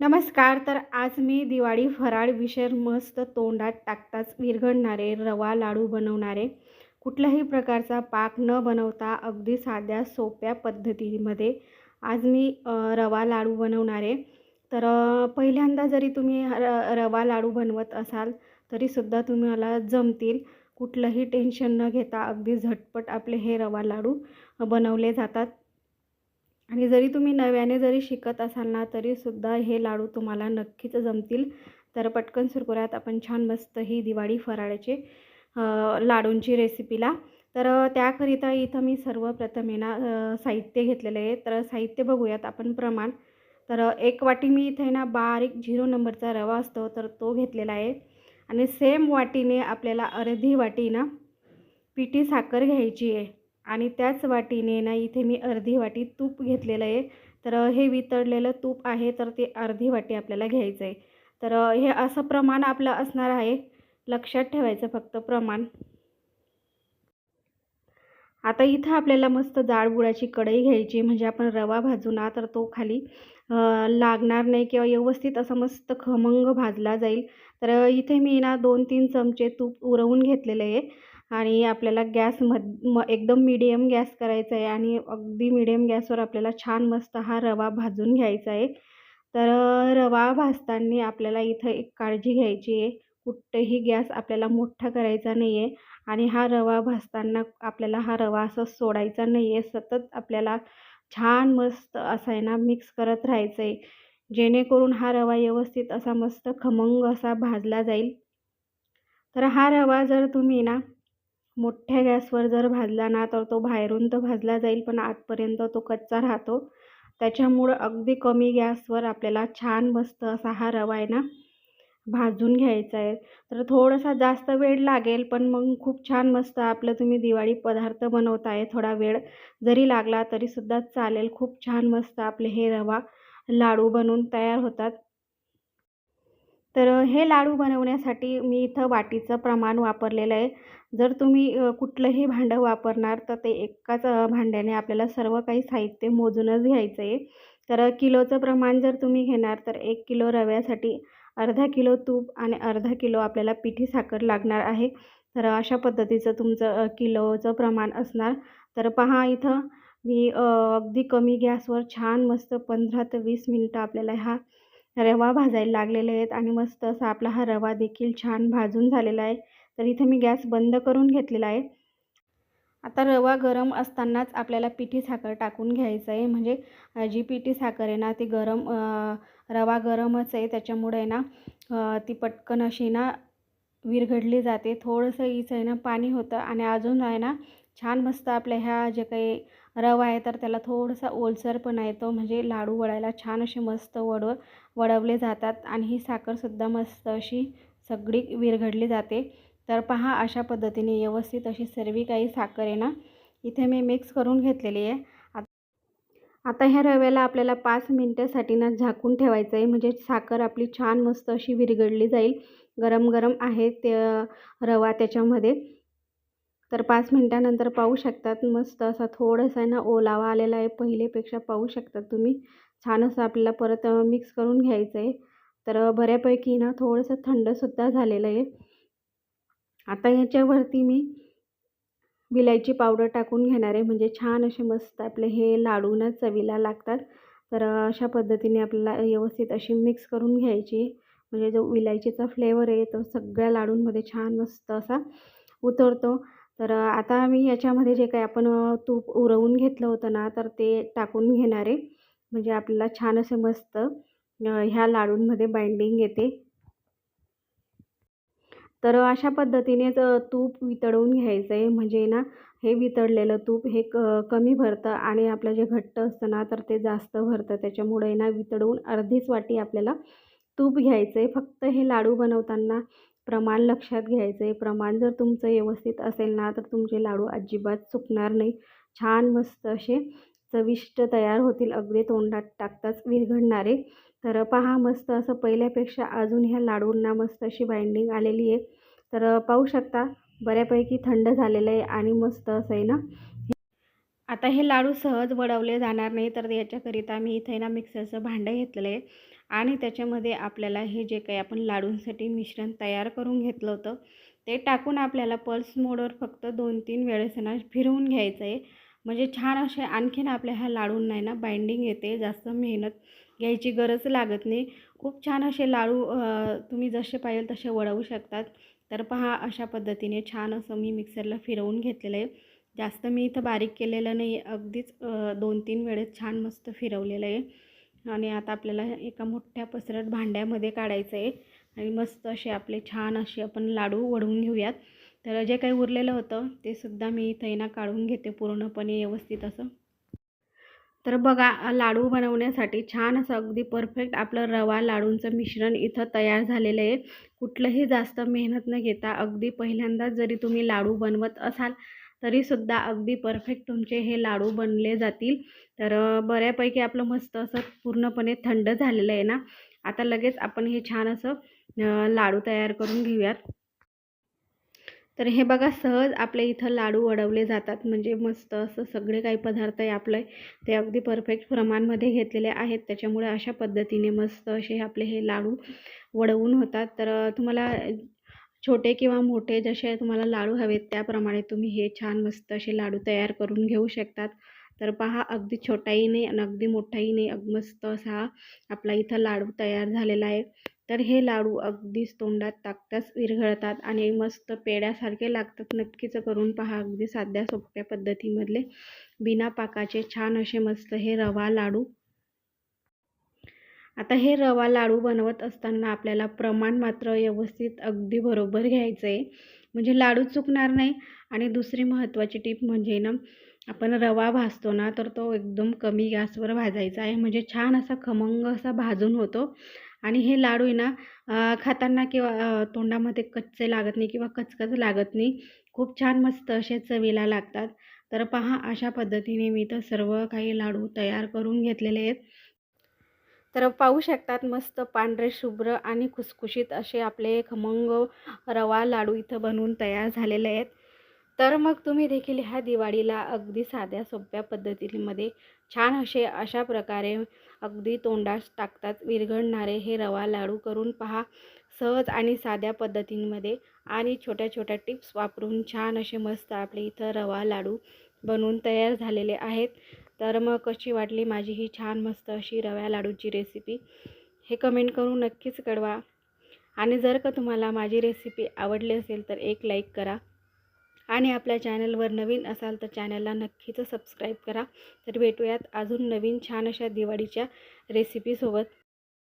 नमस्कार तर आज मी दिवाळी फराळ विषय मस्त तोंडात टाकताच विरघळणारे रवा लाडू बनवणारे कुठल्याही प्रकारचा पाक न बनवता अगदी साध्या सोप्या पद्धतीमध्ये आज मी रवा लाडू बनवणारे. तर पहिल्यांदा जरी तुम्ही र रवा लाडू बनवत असाल तरीसुद्धा तुम्हाला जमतील. कुठलंही टेन्शन न घेता अगदी झटपट आपले हे रवा लाडू बनवले जातात. आणि जरी तुम्ही नव्याने जरी शिकत असाल ना तरीसुद्धा हे लाडू तुम्हाला नक्कीच जमतील. तर पटकन सुरू करूयात आपण छान मस्त ही दिवाळी फराळाचे लाडूंची रेसिपीला. तर त्याकरिता इथं मी सर्वप्रथम आहे ना साहित्य घेतलेलं आहे. तर साहित्य बघूयात आपण प्रमाण. तर एक वाटी मी इथे ना बारीक झिरो नंबरचा रवा असतो तर तो घेतलेला आहे. आणि सेम वाटीने आपल्याला अर्धी वाटी ना पिठी साखर घ्यायची आहे. आणि त्याच वाटीने ना इथे मी अर्धी वाटी तूप घेतलेलं आहे. तर हे वितळलेलं तूप आहे तर ते अर्धी वाटी आपल्याला घ्यायचं आहे. तर हे असं प्रमाण आपलं असणार आहे. लक्षात ठेवायचं फक्त प्रमाण. आता इथं आपल्याला मस्त जाळबुळाची कढई घ्यायची म्हणजे आपण रवा भाजू ना तर तो खाली लागणार नाही किंवा व्यवस्थित असा मस्त खमंग भाजला जाईल. तर इथे मी ना दोन तीन चमचे तूप उरवून घेतलेले आहे. आणि आपल्याला गॅस मध म एकदम मिडियम गॅस करायचा आहे आणि अगदी मिडियम गॅसवर आपल्याला छान मस्त हा रवा भाजून घ्यायचा आहे. तर रवा भाजताना आपल्याला इथं एक काळजी घ्यायची आहे. कुठंही गॅस आपल्याला मोठा करायचा नाही आहे आणि हा रवा भाजताना आपल्याला हा रवा असा सोडायचा नाही आहे सतत आपल्याला छान मस्त असा आहे ना मिक्स करत राहायचं आहे जेणेकरून हा रवा व्यवस्थित असा मस्त खमंग असा भाजला जाईल. तर हा रवा जर तुम्ही ना मोठ्या गॅसवर जर भाजला ना तर तो बाहेरून तर भाजला जाईल पण आतपर्यंत तो कच्चा राहतो. त्याच्यामुळं अगदी कमी गॅसवर आपल्याला छान मस्त असा हा रवा आहे ना भाजून घ्यायचा आहे. तर थोडासा जास्त वेळ लागेल पण मग खूप छान मस्त आपलं तुम्ही दिवाळी पदार्थ बनवताय थोडा वेळ जरी लागला तरीसुद्धा चालेल. खूप छान मस्त आपले हे रवा लाडू बनवून तयार होतात. तर हे लाडू बनवण्यासाठी मी इथं वाटीचं प्रमाण वापरलेलं आहे. जर तुम्ही कुठलंही भांडं वापरणार तर ते एकाच भांड्याने आपल्याला सर्व काही साहित्य मोजूनच घ्यायचं आहे. तर किलोचं प्रमाण जर तुम्ही घेणार तर एक किलो रव्यासाठी अर्धा किलो तूप आणि अर्धा किलो आपल्याला पिठी साखर लागणार आहे. तर अशा पद्धतीचं तुमचं किलोचं प्रमाण असणार. तर पहा इथं मी अगदी कमी गॅसवर छान मस्त पंधरा ते वीस मिनटं आपल्याला हा रवा भाजायला लागलेले आहेत आणि मस्त असा आपला हा रवा देखील छान भाजून झालेला आहे. तर इथे मी गॅस बंद करून घेतलेला आहे. आता रवा गरम असतानाच आपल्याला पिठी साखर टाकून घ्यायचं आहे. म्हणजे जी पिठी साखर आहे ना ती गरम रवा गरमच आहे. त्याच्यामुळे आहे ना ती पटकन अशी ना विरघडली जाते. थोडंसं हिचं आहे ना पाणी होतं आणि अजून आहे ना छान मस्त आपल्या ह्या जे काही रवा आहे तर त्याला थोडासा ओलसरपणा येतो म्हणजे लाडू वळायला छान असे मस्त वडव वळवले जातात आणि ही साखरसुद्धा मस्त अशी सगळी विरघडली जाते. तर पहा अशा पद्धतीने व्यवस्थित अशी सर्व काही साखर आहे ना इथे मी मिक्स करून घेतलेली आहे. आता ह्या रव्याला आपल्याला पाच मिनटासाठी ना झाकून ठेवायचं आहे म्हणजे साखर आपली छान मस्त अशी विरघडली जाईल. गरम गरम आहे ते रवा त्याच्यामध्ये. तर पाच मिनटानंतर पाहू शकतात. मस्त असा थोडासा ना ओलावा आलेला आहे. पहिलेपेक्षा पाहू शकतात तुम्ही. छान असं आपल्याला परत मिक्स करून घ्यायचं आहे. तर बऱ्यापैकी ना थोडंसं थंडसुद्धा झालेलं आहे. आता ह्याच्यावरती मी विलायची पावडर टाकून घेणार आहे. म्हणजे छान असे मस्त आपले हे लाडू ना चवीला लागतात. तर अशा पद्धतीने आपल्याला व्यवस्थित अशी मिक्स करून घ्यायची. म्हणजे जो विलायचीचा फ्लेवर आहे तो सगळ्या लाडूंमध्ये छान मस्त असा उतरतो. तर आता मी याच्यामध्ये जे काही आपण तूप उरवून घेतलं होतं ना तर ते टाकून घेणार आहे. म्हणजे आपल्याला छान असं मस्त ह्या लाडूंमध्ये बाइंडिंग येते. तर अशा पद्धतीनेच तूप वितळवून घ्यायचं आहे. म्हणजे ना हे वितळलेलं तूप हे क कमी भरतं आणि आपलं जे घट्ट असतं ना तर ते जास्त भरतं. त्याच्यामुळे ना वितळवून अर्धीच वाटी आपल्याला तूप घ्यायचं आहे. फक्त हे लाडू बनवताना प्रमाण लक्षात घ्यायचं आहे प्रमाण जर तुमचं व्यवस्थित असेल ना तर तुमचे लाडू अजिबात चुकणार नाही. छान मस्त असे चविष्ट तयार होतील. अगदी तोंडात टाकताच विरघडणारे तर पहा मस्त असं पहिल्यापेक्षा अजून ह्या लाडूंना मस्त अशी बाइंडिंग आलेली आहे. तर पाहू शकता बऱ्यापैकी थंड झालेलं आहे आणि मस्त असं आहे ना. आता हे लाडू सहज वडवले जाणार नाही तर याच्याकरिता मी इथे ना मिक्सरचं भांडं घेतलेलं आहे आणि त्याच्यामध्ये आपल्याला हे जे काही आपण लाडूंसाठी मिश्रण तयार करून घेतलं होतं ते टाकून आपल्याला पल्स मोडवर फक्त दोन तीन वेळेस ना फिरवून घ्यायचं आहे म्हणजे छान असे आणखीन आपल्या ह्या लाडूंना आहे ना बाइंडिंग येते जास्त मेहनत घ्यायची गरज लागत नाही. खूप छान असे लाडू तुम्ही जसे पाहिजे तसे वळवू शकतात. तर पहा अशा पद्धतीने छान असं मी मिक्सरला फिरवून घेतलेलं आहे. जास्त मी इथं बारीक केलेलं नाही अगदीच दोन तीन वेळेस छान मस्त फिरवलेलं आहे. आणि आता आपल्याला एका मोठ्या पसरट भांड्यामध्ये काढायचं आहे. आणि मस्त असे आपले छान असे आपण लाडू वढवून घेऊयात. तर जे काही उरलेलं होतं ते सुद्धा मी इथं ना काढून घेते पूर्णपणे व्यवस्थित असं. तर बघा लाडू बनवण्यासाठी छान असं अगदी परफेक्ट आपलं रवा लाडूंचं मिश्रण इथं तयार झालेलं आहे. कुठलंही जास्त मेहनत न घेता अगदी पहिल्यांदाच जरी तुम्ही लाडू बनवत असाल तरीसुद्धा अगदी परफेक्ट तुमचे हे लाडू बनले जातील. तर बऱ्यापैकी आपलं मस्त असं पूर्णपणे थंड झालेलं आहे ना. आता लगेच आपण हे छान असं लाडू तयार करून घेऊयात. तर हे बघा सहज आपल्या इथं लाडू वडवले जातात. म्हणजे मस्त असं सगळे काही पदार्थ आहे आपले. ते अगदी परफेक्ट प्रमाणमध्ये घेतलेले आहेत. त्याच्यामुळे अशा पद्धतीने मस्त असे आपले हे लाडू वडवून होतात. तर तुम्हाला छोटे किंवा मोठे जसे तुम्हाला लाडू हवेत त्याप्रमाणे तुम्ही हे छान मस्त असे लाडू तयार करून घेऊ शकतात. तर पहा अगदी छोटाही नाही आणि अगदी मोठाही नाही अग मस्त असा आपला इथं लाडू तयार झालेला आहे. तर हे लाडू अगदीच तोंडात टाकताच विरघळतात आणि मस्त पेड्यासारखे लागतात. नक्कीच करून पहा अगदी साध्या सोप्या पद्धतीमधले बिना पाकाचे छान असे मस्त हे रवा लाडू. आता हे रवा लाडू बनवत असताना आपल्याला प्रमाण मात्र व्यवस्थित अगदी बरोबर घ्यायचं आहे म्हणजे लाडू चुकणार नाही. आणि दुसरी महत्त्वाची टीप म्हणजे ना आपण रवा भाजतो ना तर तो एकदम कमी गॅसवर भाजायचा आहे. म्हणजे छान असा खमंग असा भाजून होतो. आणि हे लाडू आहे ना खाताना किंवा तोंडामध्ये कच्चे लागत नाही किंवा कचकच लागत नाही. खूप छान मस्त असे चवीला लागतात. तर पहा अशा पद्धतीने मी तर सर्व काही लाडू तयार करून घेतलेले आहेत. तर पाहू शकतात मस्त पांढरे शुभ्र आणि खुसखुशीत असे आपले खमंग रवा लाडू इथं बनवून तयार झालेले आहेत. तर मग तुम्ही देखील ह्या दिवाळीला अगदी साध्या सोप्या पद्धतीमध्ये छान असे अशा प्रकारे अगदी तोंडास टाकतात विरघळणारे हे रवा लाडू करून पहा. सहज आणि साध्या पद्धतींमध्ये आणि छोट्या छोट्या टिप्स वापरून छान असे मस्त आपले इथं रवा लाडू बनवून तयार झालेले आहेत. तर मग कशी वाटली माझी ही छान मस्त अशी रव्या लाडूची रेसिपी हे कमेंट करून नक्कीच कळवा. आणि जर का तुम्हाला माझी रेसिपी आवडली असेल तर एक लाईक करा. आणि आपल्या चॅनलवर नवीन असाल तर चॅनलला नक्कीच सबस्क्राईब करा. तर भेटूयात अजून नवीन छान अशा दिवाळीच्या रेसिपीसोबत